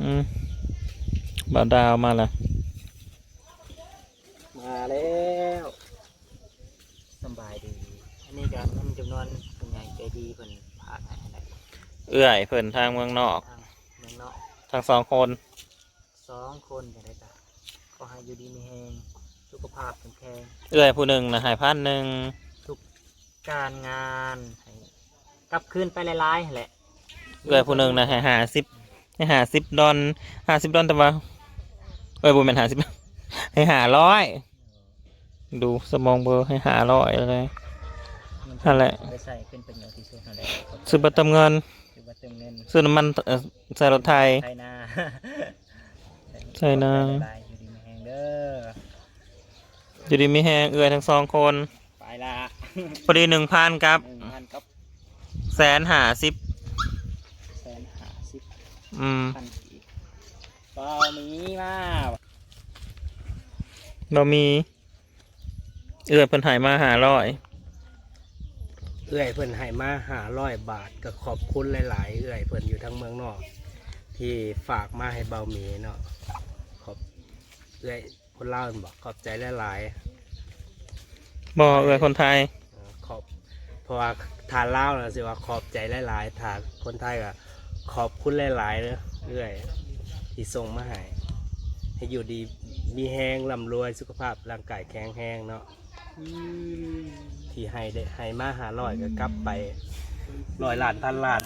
อืมบ่าวดาวมาละมาแล้วสำบายดี อันนี้ก็เงินจำนวนเป็นใหญ่ใจดีเพิ่นพากให้อะไรเอื้อยเพิ่นทางเมืองนอกทางเมืองนอกทั้งสองคนสองคนจะได้จ้ะก็ให้อยู่ดีมีแหงสุขภาพแข็งแรงเอื้อยผู้หนึ่งนะหายพันหนึ่งการงานให้กลับคืนไปหลายๆแหละเอื้อยผู้หนึ่งนะให้หาสิบ ให้หาสิบดอนหาสิบดอนแต่ว่าเอ้ยบุญเป็นหาสิบให้หาร้อยดูสมองเบอร์ให้หาร้อยเลยนั่นแหละไปใส่เป็นประโยชน์ที่สุดนั่นแหละซื้อบัตรเติมเงินคือว่าเติมเงินซื้อน้ำมันเอ่อใส่รถไทยไทยนาใช่นะหลายๆอยู่ดีมีแหงเด้ออยู่ดีมีแหงเอื้อยทั้งสองคนไปละพอดีหนึ่งพันครับหนึ่งพันกับแสนหาสิบแสนห้าสิบ อืมพันกีบเปล่ามีมาเรามี เอื้อยเพิ่นใหายมาหาร้อยเอื้อยเพิ่นให้มาหาร้อยบาทก็ขอบคุณหลาย ๆ เอื้อยเพิ่นอยู่ทั้งเมืองนอก ที่ฝากมาให้เบาหมีเนาะขอบเอื้อยคนเล่าวนั่นบอกขอบใจหลายบ่เอื้อยคนไทยๆเออขอบเพราะว่าทานเล่าวนะสิว่าขอบใจหลายๆทานคนไทยก็ ขอบคุณหลายๆเนอะเอื้อยที่ส่งมาให้ให้อยู่ดีมีแห้งร่ำรวยสุขภาพร่างกายแข็งแรงเนาะที่ให้ได้ให้มาหาร้อยก็กลับไปร้อยล้านพันล้าน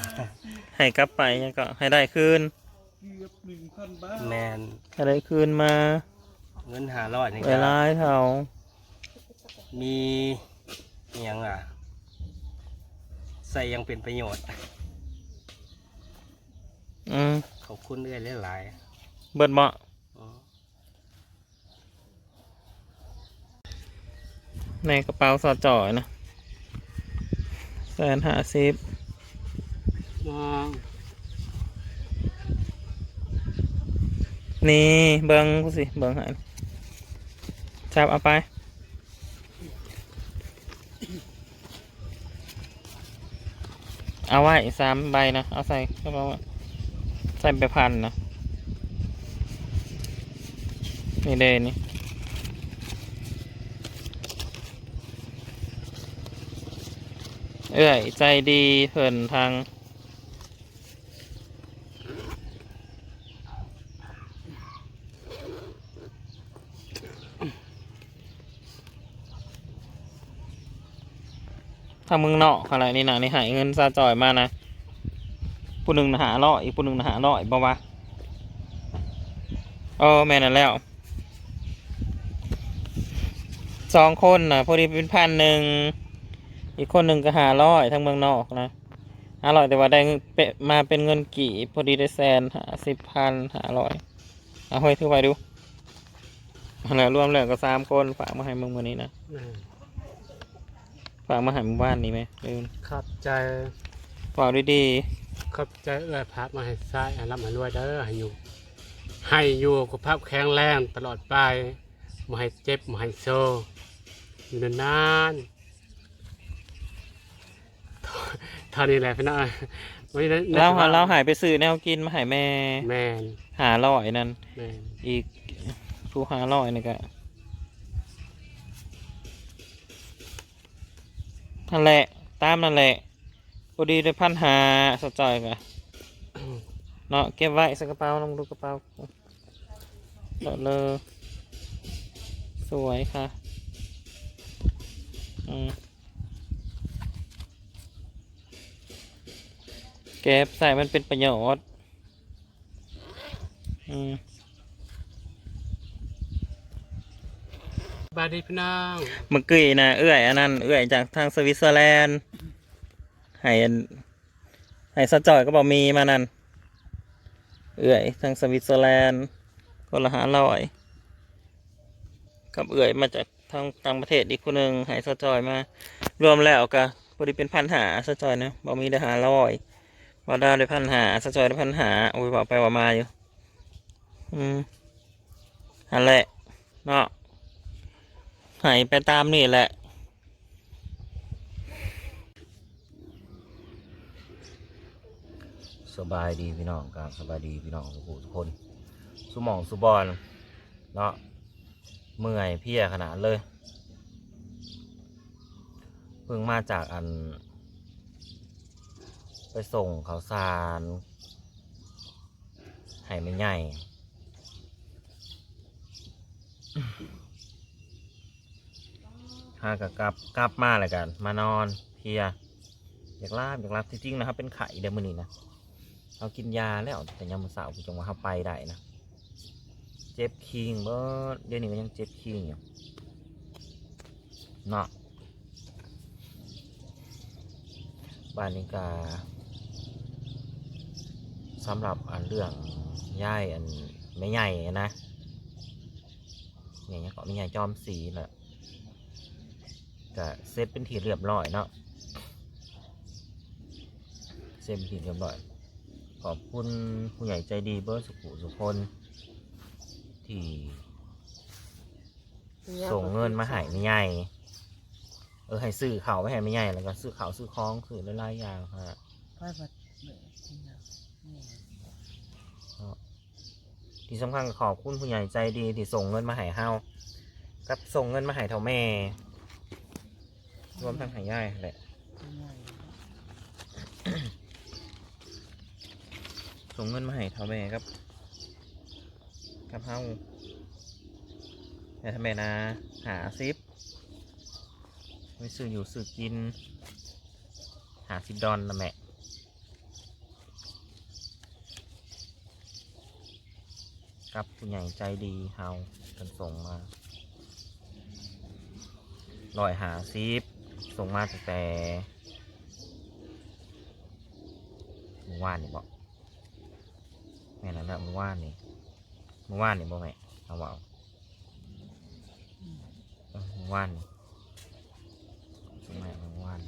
ให้กลับไปยังก็ให้ได้คืนแมนให้ได้คืนมา เงินหาร้อยนี่เวก็ลายเท่ามีอหย่างอะ ใส่อยังเป็นประโยชน์ อืมขอบคุณเรื่อยหลายเบิดเหมาะๆอ๋อในกระเป๋าสอดจ่อยนะแสนหาสิบนี่เบิงกูสิ เบิงใหายจับเอาไปเอาไว้สามใบนะ เอาใส่กระเป๋าไว้ ใส่ไปพันนะนี่เดนี่เอ้ยใจดีเพิ่นทางทางเมึงเนอกอะไรนี่นะนี่หายเงินซาจอยมานะ ผู้หนึ่งน่ะหาร้อยอีกผู้หนึ่งน่ะหาร้อยบ่วะเออแม่นั่นแล้วสองคนนะพอดีเป็นพันหนึ่งอีกคนหนึ่งก็หาร้อยทั้งเมืองนอกนะหาร้อยแต่ว่าได้เงินเปะมาเป็นเงินกี่พอดีได้แสนหาสิบพันหาร้อยเอาห้อยถือไปดูเอาแล้วรวมแล้วก็สามคนฝากมาให้มึงวันนี้นะอืมฝากมาให้มึงบ้านนี้ไหมลืมขอบใจฝากดี ขอบใจเอื้อยพักมาให้ซ้ายให้รับให้รวยเด้อให้อยู่ ให้อยู่สุขภาพแข็งแรงตลอดไปมาให้เจ็บมาให้โซอยู่นานๆเท่านี้แหละพี่น้อยวันนี้นะๆเราหาเราหายไปซื้อแนวกินมาให้แม่ แมนหาร้อยนั่นแมนอีกผู้หาร้อยนี่ก็นั่นแหละตามนั่นแหละ พอดีได้พันหาสะจอยกะเนาะเก็บไว้ใส่กระเป๋าลองดูกระเป๋าเลอะเลยสวยค่ะ อืมเก็บใส่มันเป็นประโยชน์ อืมบายดีพี่น้อง เมื่อกี้นะเอื้อยอันนั้น เอื้อยจากทางสวิตเซอร์แลนด์ ให้ให้สะจอยก็บอกมีมานั่นเอื้อยทางสวิตเซอร์แลนด์คนละหาร้อยกับเอื้อยมาจากทางต่างประเทศอีกคนหนึ่งให้สะจอยมา รวมแล้วก็พอดีเป็นพันหาสะจอยนะบอกมีได้หาร้อยว่าดาวได้พันหาสะจอยได้พันหาโอ้ยบอกไปว่ามาอยู่ อืมอันแหละเนาะหายไปตามนี่แหละ สบายดีพี่น้องครับสบายดีพี่น้องทุกผู้ทุกคนสุมองสุบอลเนาะเมื่อยเพียขนาดเลย เพิ่งมาจากอัน ไปส่งเขาสารให้ไม่ใหญ่หากับกลับกลับมาเลยกัน มานอนเพียอยากลาบอยากลาบจริงๆนะครับ เป็นไข่เดี๋ยวมือนี้นะ เอากินยาแล้วแต่ยามมื้อเสาร์ผมจงว่าเขาไปได้นะเจ็บคิงเบิดเดี๋ยวนี้ก็ยังเจ็บคิงอยู่เนาะบ้านนี้กาสำหรับอันเรื่องย่ายอันไม่ใหญ่นะเนี่ยยังก็ไม่ใหญ่จอมสีแหละก็เซตเป็นทีเรียบร้อยเนาะเซมผิดเรียบร้อย ขอบคุณผู้ใหญ่ใจดีเบิร์สุขุสุคน ที่ส่งเงินมาให้ไม่ใหญ่เออให้ซื้อเขาวไม่ให้ไม่ใหญ่แล้วก็ซื้อเขาวซื้อของซื้อหลายๆอย่างฮะไปบัดเบิดนี่ะนี่ที่สำคัญก็ขอบคุณผู้ใหญ่ใจดีที่ส่งเงินมาให้เฮากับส่งเงินมาให้เท่าแม่ รวมทั้งให้ย่ายแหละ ส่งเงินมาให้เท่าแม่ครับกับเฮาแต่ทำไมนะหาซิปไม่ซื้ออยู่ซื้อกิน หาซิปดอนนะแม่กับผู้ใหญ่ใจดีเฮาเป็นส่งมาลอยหาซิปส่งมาแต่เมื่านนี่บอก มื่อวานนี่เมื่อวานนี่บ่แม่เอาว่าเมื่อวานนี่มัยเมื่อวาน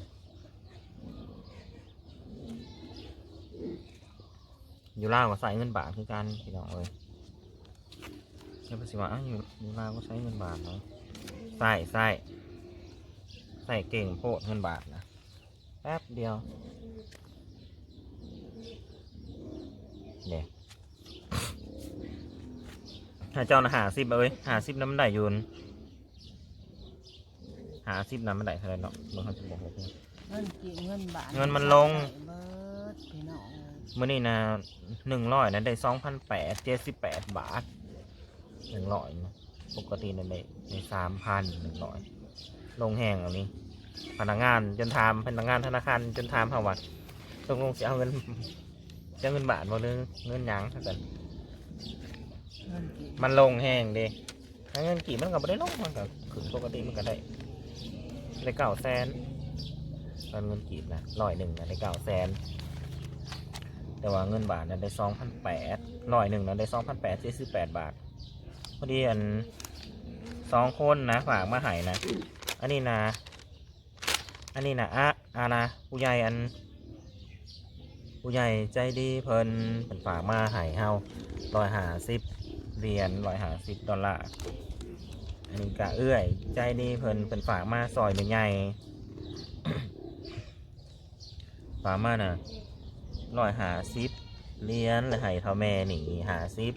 อยู่ล่าวก็ใส่เงินบาทคือกันพี่น้องเอ้ยใช่ปะสิวะอ้าวอยู่อยู่ล่าวก็ใช้เงินบาทเนาะใส่ใส่ใส่เก่งโพดเงินบาทนะแป๊บเดียวเนี่ย หาเจ้านะหาสิบเอ้ยหาสิบน้ำมันได้อยูนหาสิบน้ำมันได้เท่าไหรเนาะเมื่อเขาจะบอกเลยเงินกี่เงินบาทเงินมันลงเบิดพี่น้องเอ้ยเมื่อนี้นะหนึ่งร้อยนะได้สองพันแปดเจ็ดสิบแปดบาทหนึ่งร้อยนะปกตินะได้ได้สามพันหนึ่งร้อยลงแห้งอันนี้ พนักงานจนทามพนักงานธนาคารจนทามเขาว่าตกลงจะเอาเงินจะเอาเงินบาทบ่หรือเงินหยังเท่ากันเงินกี่ มันลงแห้งเดิถ้าเงินกี่มันก็ไม่ได้ลงมันก็ขึ้นปกติมันก็ได้ได้เก้าแสนตอนเงินกีบนะร้อยหนึ่งนะได้เก้าแสนแต่ว่าเงินบาทนะได้สองพันแปดร้อยหนึ่งนะได้สองพันแปดเจ็ดสิบแปดบาทพอดีอันสองคนนะฝากมาให้นะ อันนี้นะ อันนี้นะอะอานะผู้ใหญ่อันผู้ใหญ่ใจดีเพิ่นเป็นฝากมาให้เฮาร้อยหาสิบ เหรียญร้อยหาสิบดอลลาร์ อันนี้กะเอื้อย ใจดีเพิ่นเป็นฝากมาซอยเป็นใหญ่ฝากมาน่ะร้อยหาสิบเหรียญแล้วให้เท่าแม่นี่หาสิบ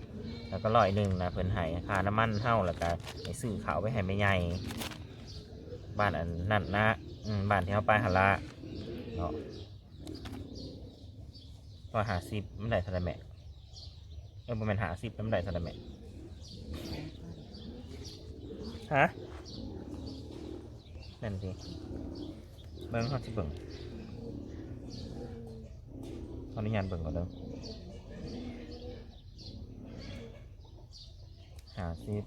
แล้วก็ร้อยหนึ่งนะเพิ่นให้ค่าน้ำมันเท่าแล้วก็ให้ซื้อข้าวไปให้แม่ใหญ่บ้านอันนั่นนะบ้านที่เขาไปหาละเนาะร้อยหาสิบมันได้เท่าไรแม่เออประมาณหาสิบมันได้เท่าไรแม่ ฮะนั่นสิเบิ่งเขาสิเบิ่งขออนุญาตเบิ่งก่อนเด้อหาสิบ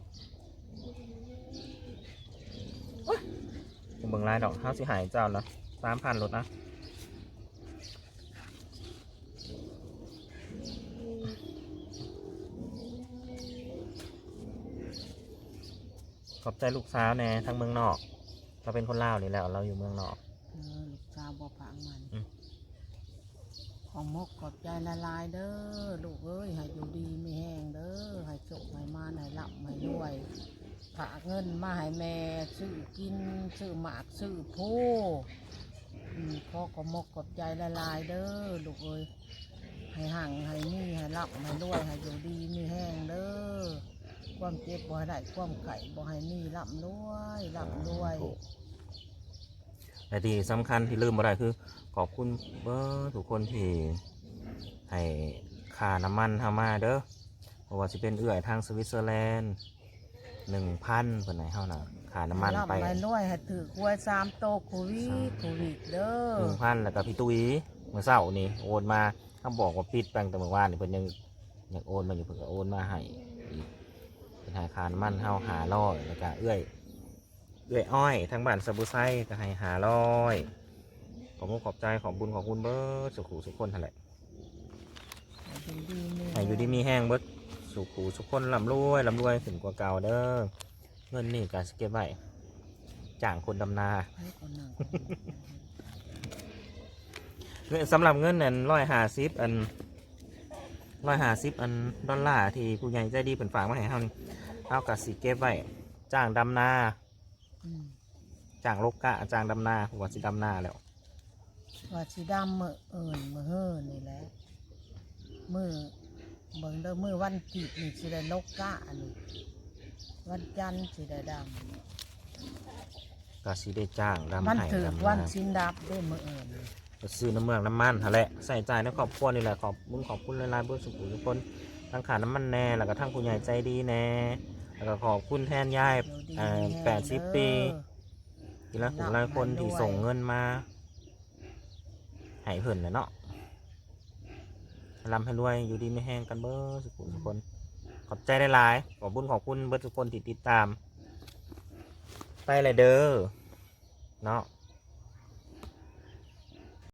ผมเบิ่งลายดอกเฮาสิหายเจ้าเนาะสามพันลดนะ ขอบใจลูกสาวแน่ทั้งเมืองนอก เราเป็นคนลาวนี่แหล้วเราอยู่เมืองนอก เออลูกสาวบ่ผังมัน อืม ของมกขอบใจละลายเด้อ ลูกเอ้ย ให้อยู่ดีไม่แห้งเด้อ ให้โชคให้มาให้หลับให้รวยฝากเงินมาให้แม่ซื้อกินซื้อหมากซื้อผู้อืมขอขอมกขอบใจละลายเด้อ ลูกเอ้ยใให้ห่างให้มีให้รับให้รวยให้อยู่ดีมีแห้งเด้อ ความเจ็บบ่ให้ได้ความไข่บ่ให้มีร่ำรวยร่ำรวย แต่ที่สำคัญที่ลืมบ่ได้คือ ขอบคุณเบอร์ทุกคนที่ให้ค่าน้ำมันเฮามาเด้อเพราะว่าสิเป็นเอื้อยทางสวิตเซอร์แลนด์หนึ่งพันเพิ่นให้เฮาน่ะค่าน้ำมันไป ร่ำให้รวยให้ถือกล้วยสามโตวโควิดโควิดเด้อหนึ่งพันแล้วก็พี่ตุ้ยเมื่อเช้านี่โอนมาเขาบอกว่าปิดตั้งแต่เมื่อวานนี่เพิ่นยังยังโอนมาอยู่เพิ่นก็โอนมาให้อีกเป็น หาคารมันเฮาหาร้อยแล้วก็เอื้อยเอื้อยอ้อยทางบ้านสบุไซก็ให้หาร้อยขอบคุณขอบใจขอบบุญขอบคุณเบิร์ดสุขุสุขคนนั่นแหละให้อยู่ดีมีให้อยู่ดีมีแห้งเบิร์ดสุขุสุขคนลำรวยลำรวยถึงกว่าเก่าเด้อเงินนี่การสเก็ตไว้จ้างคนดำนาเงินสำหรับเงินนั่นร้อยห้าสิบอันร้อยห้าสิบอันดอลลาร์ที่ผู้ใหญ่ใจดีเป็นฝากมาให้เฮานี่ เฮากับสิเก็บไว้จ้างดำนาอืมจ้างลกกะจ้างดำนาผมว่าสิดำนาแล้ว ว่าสีดำมือเอิญมือเฮิรนี่แหละมือเบิ่งเด้อมือวันกีบนี่สิได้ลกกะอันนี้วันจันทร์สิได้ดก็สิได้จ้างำดำมันไห้ถือดำวันนาสินดับด้วยมือเอิญก็ซื้อน้ำเมืองน้ำมันหั่นแหละใส่ใจในครอบครัวนี่แหละขอบบุญขอบคุณหลายๆเพื่อนสุขุทุกคนทั้งขาน้ำมันแน่แล้วก็ทั้งผู้ใหญ่ใจดีแน่ แล้วก็ขอบคุณแทนยายแปดสิบปีทีละคนหลายคนที่ส่งเงินมาให้เพิ่นนะเนาะรำให้รวยอยู่ดีไม่แห้งกันเบอร์สุขุทุกคน ขอบใจได้หลาย ขอบบุญขอบคุณเบิร์ทุกคนที่ติดตาม ไปเลยเด้อเนาะ